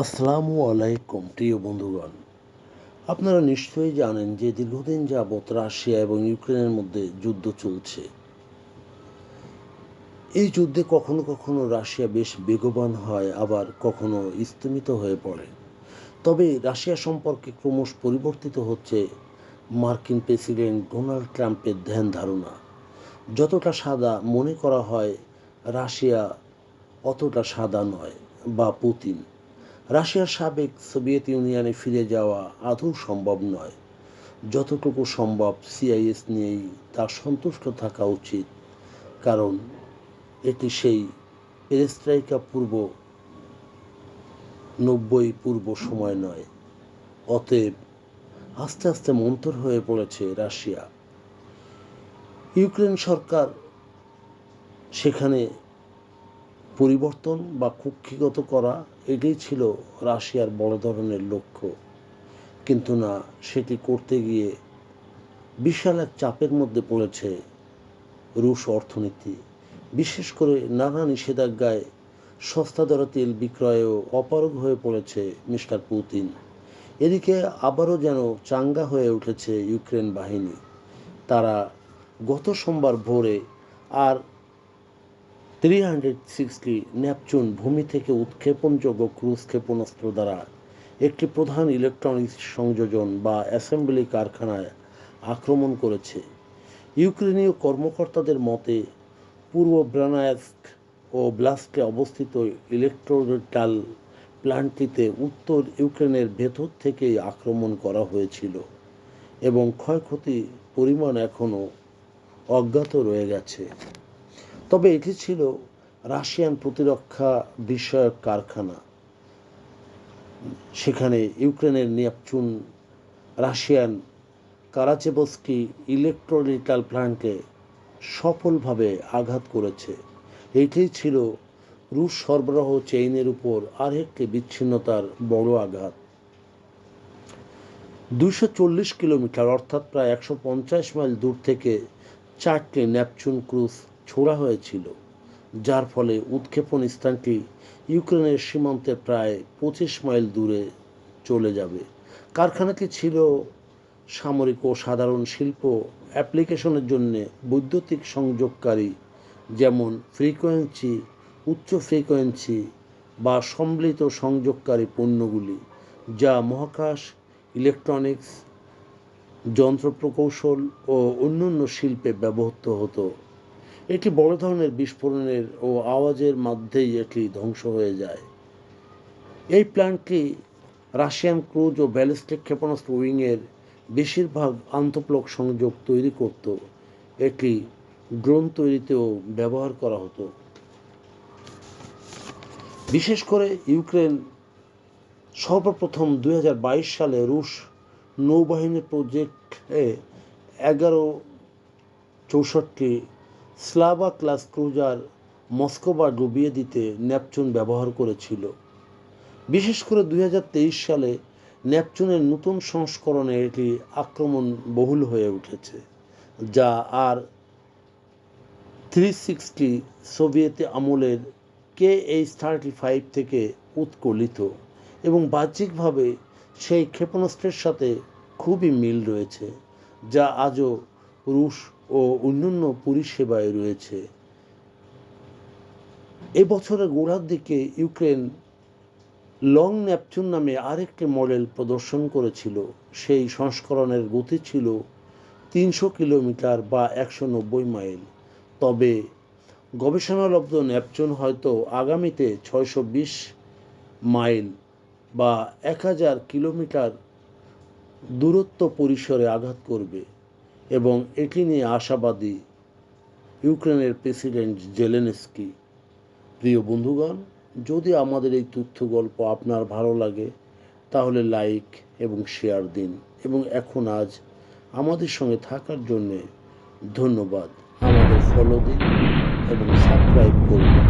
আসসালামু আলাইকুম, প্রিয় বন্ধুগণ। আপনারা নিশ্চয়ই জানেন যে দীর্ঘদিন যাবৎ রাশিয়া এবং ইউক্রেনের মধ্যে যুদ্ধ চলছে। এই যুদ্ধে কখনো কখনো রাশিয়া বেশ বেগবান হয়, আবার কখনো স্তমিত হয়ে পড়ে। তবে রাশিয়া সম্পর্কে ক্রমশ পরিবর্তিত হচ্ছে মার্কিন প্রেসিডেন্ট ডোনাল্ড ট্রাম্পের ধ্যান ধারণা। যতটা সাদা মনে করা হয়, রাশিয়া অতটা সাদা নয়, বা পুতিন। রাশিয়ার সাবেক সোভিয়েত ইউনিয়নে ফিরে যাওয়া আদৌ সম্ভব নয়। যতটুকু সম্ভব সিআইএস নিয়েই তার সন্তুষ্ট থাকা উচিত। কারণ এটি সেই পেরেস্ট্রাইকা পূর্ব নব্বই পূর্ব সময় নয়। অতএব আস্তে আস্তে মন্তর হয়ে পড়েছে রাশিয়া। ইউক্রেন সরকার সেখানে পরিবর্তন বা কুক্ষিগত করা, এটাই ছিল রাশিয়ার বড় ধরনের লক্ষ্য। কিন্তু না, সেটি করতে গিয়ে বিশাল এক চাপের মধ্যে পড়েছে রুশ অর্থনীতি। বিশেষ করে নানা নিষেধাজ্ঞায় সস্তা দরে তেল বিক্রয়েও অপারগ হয়ে পড়েছে মিস্টার পুতিন। এদিকে আবারও যেন চাঙ্গা হয়ে উঠেছে ইউক্রেন বাহিনী। তারা গত সোমবার ভোরে R three hundred sixty Neptune ভূমি থেকে উৎক্ষেপণযোগ্য ক্রুজ ক্ষেপণাস্ত্র দ্বারা একটি প্রধান ইলেকট্রনিক্স সংযোজন বা অ্যাসেম্বলি কারখানায় আক্রমণ করেছে। ইউক্রেনীয় কর্মকর্তাদের মতে, পূর্ব ব্রানায়াস্ক ও ব্লাস্কে অবস্থিত ইলেকট্রোটাল প্ল্যান্টটিতে উত্তর ইউক্রেনের ভেতর থেকেই আক্রমণ করা হয়েছিল এবং ক্ষয়ক্ষতি পরিমাণ এখনও অজ্ঞাত রয়ে গেছে। তবে এটি ছিল রাশিয়ান প্রতিরক্ষা বিষয়ক কারখানা। সেখানে ইউক্রেনের নেপচুন রাশিয়ান কারাচেবস্কি ইলেকট্রোলিটাল প্ল্যান্টকে সফলভাবে আঘাত করেছে। এটি ছিল রুশ সরবরাহ চেইনের উপর আরেকটি বিচ্ছিন্নতার বড় আঘাত। দুশো চল্লিশ কিলোমিটার, অর্থাৎ প্রায় একশো পঞ্চাশ মাইল দূর থেকে চারটি ন্যাপচুন ক্রুজ ছোড়া হয়েছিল, যার ফলে উৎক্ষেপণ স্থানটি ইউক্রেনের সীমান্তের প্রায় পঁচিশ মাইল দূরে চলে যাবে। কারখানাটি ছিল সামরিক ও সাধারণ শিল্প অ্যাপ্লিকেশনের জন্য বৈদ্যুতিক সংযোগকারী, যেমন ফ্রিকোয়েন্সি, উচ্চ ফ্রিকোয়েন্সি বা সম্মিলিত সংযোগকারী পণ্যগুলি, যা মহাকাশ, ইলেকট্রনিক্স, যন্ত্র প্রকৌশল ও অন্যান্য শিল্পে ব্যবহৃত হতো। এটি বড় ধরনের বিস্ফোরণের ও আওয়াজের মধ্যেই এটি ধ্বংস হয়ে যায়। এই প্ল্যান্টটি রাশিয়ান ক্রুজ ও ব্যালিস্টিক ক্ষেপণাস্ত্র উইংয়ের বেশিরভাগ আন্তঃপ্লক সংযোগ তৈরি করত। এটি ড্রোন তৈরিতেও ব্যবহার করা হতো। বিশেষ করে ইউক্রেন সর্বপ্রথম দু হাজার বাইশ সালে রুশ নৌবাহিনীর প্রজেক্টে এগারো চৌষট্টি স্লাভা ক্লাস ক্রুজার মস্কোবা ডুবিয়ে দিতে ন্যাপচুন ব্যবহার করেছিল। বিশেষ করে দু হাজার তেইশ সালে ন্যাপচুনের নতুন সংস্করণে এটি আক্রমণ বহুল হয়ে উঠেছে, যা আর থ্রি সিক্সটি সোভিয়েত আমলের কে এইচ থার্টি ফাইভ থেকে উৎকলিত এবং বাহ্যিকভাবে সেই ক্ষেপণাস্ত্রের সাথে খুবই মিল রয়েছে, যা আজও রুশ ও অন্যান্য পরিষেবায় রয়েছে। এবছরের গোড়ার দিকে ইউক্রেন লং ন্যাপচুন নামে আরেকটি মডেল প্রদর্শন করেছিল। সেই সংস্করণের গতি ছিল তিনশো কিলোমিটার বা একশো নব্বই মাইল। তবে গবেষণালব্ধ ন্যাপচুন হয়তো আগামীতে ছয়শো বিশ মাইল বা এক হাজার কিলোমিটার দূরত্ব পরিসরে আঘাত করবে। এবং এটি নিয়ে আশাবাদী ইউক্রেনের প্রেসিডেন্ট জেলেনস্কি, প্রিয় বন্ধুগণ, যদি আমাদের এই তথ্য গল্প আপনার ভালো লাগে, তাহলে লাইক এবং শেয়ার দিন এবং এখন আজ আমাদের সঙ্গে থাকার জন্যে ধন্যবাদ। আমাদের ফলো দিন এবং সাবস্ক্রাইব করুন।